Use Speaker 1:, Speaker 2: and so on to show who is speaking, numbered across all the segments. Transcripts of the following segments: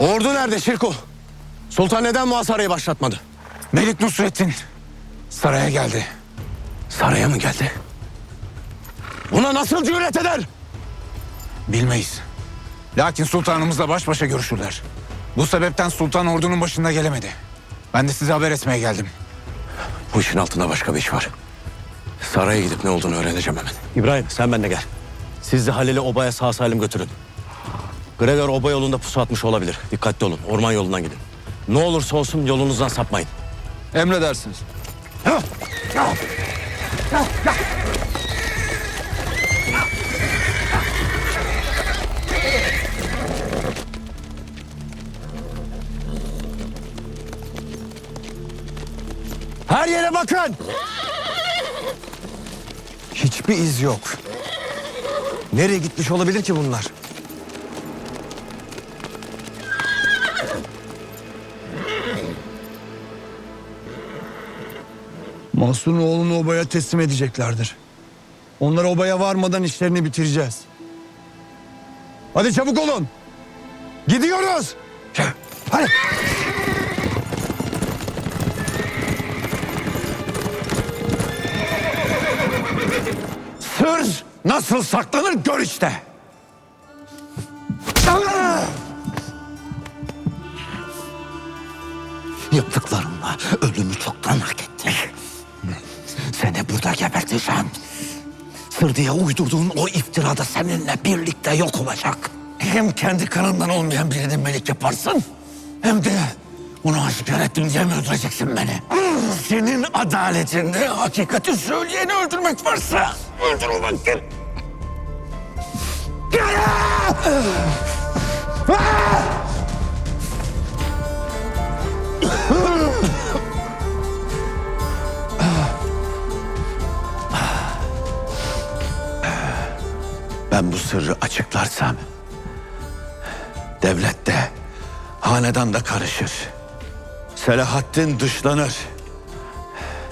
Speaker 1: Ordu nerede Şirko? Sultan neden muhasarayı başlatmadı?
Speaker 2: Melik Nusrettin saraya geldi.
Speaker 1: Saraya mı geldi? Buna nasıl cüret eder?
Speaker 2: Bilmeyiz. Lakin sultanımızla baş başa görüşürler. Bu sebepten sultan ordunun başında gelemedi. Ben de size haber etmeye geldim.
Speaker 1: Bu işin altında başka bir iş var. Saraya gidip ne olduğunu öğreneceğim hemen. İbrahim sen benimle gel. Siz de Halil'i obaya sağ salim götürün. Gregor oba yolunda pusu atmış olabilir. Dikkatli olun. Orman yolundan gidin. Ne olursa olsun yolunuzdan sapmayın.
Speaker 3: Emredersiniz.
Speaker 1: Her yere bakın. Hiçbir iz yok. Nereye gitmiş olabilir ki bunlar?
Speaker 4: Mahsun'un oğlunu obaya teslim edeceklerdir. Onlar obaya varmadan işlerini bitireceğiz. Hadi çabuk olun. Gidiyoruz. Hadi.
Speaker 1: Sır nasıl saklanır gör işte.
Speaker 5: Yaptıklarınla ölümü çoktan hak geberteceğim. Sır diye uydurduğun o iftirada seninle birlikte yok olacak. Hem kendi kanından olmayan birini melik yaparsın... ...hem de onu aşikar ettim diye mi öldüreceksin beni? Senin adaletinde hakikati söyleyeni öldürmek varsa... ...öldür o vakit.
Speaker 1: Ben bu sırrı açıklarsam devlette hanedan da karışır. Selahaddin dışlanır.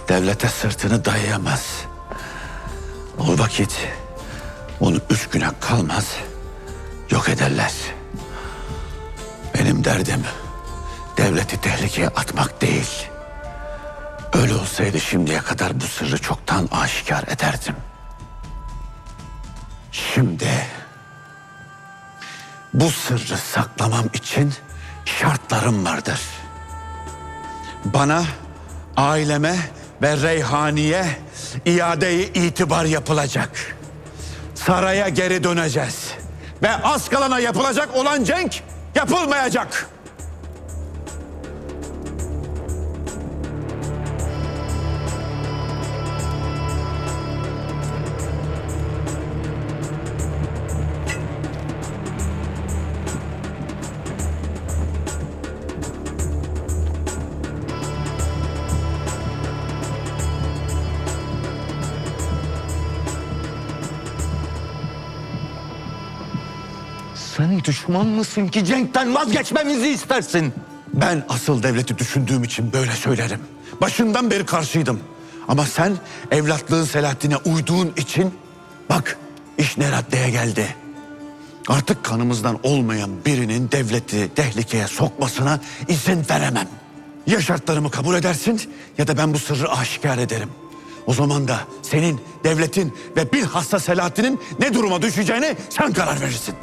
Speaker 1: Devlete sırtını dayayamaz. O vakit onu üç güne kalmaz yok ederler. Benim derdim devleti tehlikeye atmak değil. Öyle olsaydı şimdiye kadar bu sırrı çoktan aşikar ederdim. Şimdi bu sırrı saklamam için şartlarım vardır. Bana, aileme ve Reyhani'ye iade-i itibar yapılacak. Saraya geri döneceğiz. Ve az kalana yapılacak olan cenk yapılmayacak.
Speaker 5: Sen düşman mısın ki Cenk'ten vazgeçmemizi istersin?
Speaker 1: Ben asıl devleti düşündüğüm için böyle söylerim. Başından beri karşıydım. Ama sen evlatlığın Selahattin'e uyduğun için bak iş ne raddeye geldi. Artık kanımızdan olmayan birinin devleti tehlikeye sokmasına izin veremem. Ya şartlarımı kabul edersin ya da ben bu sırrı aşikar ederim. O zaman da senin, devletin ve bilhassa Selahattin'in ne duruma düşeceğini sen karar verirsin.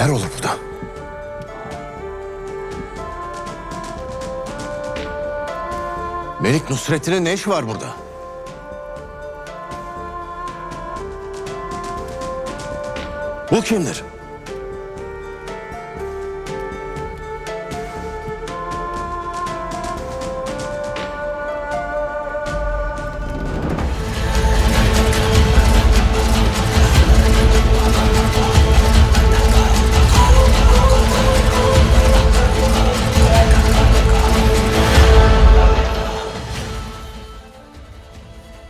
Speaker 1: Neler olur burada? Melik Nusrettin'in ne işi var burada? Bu kimdir?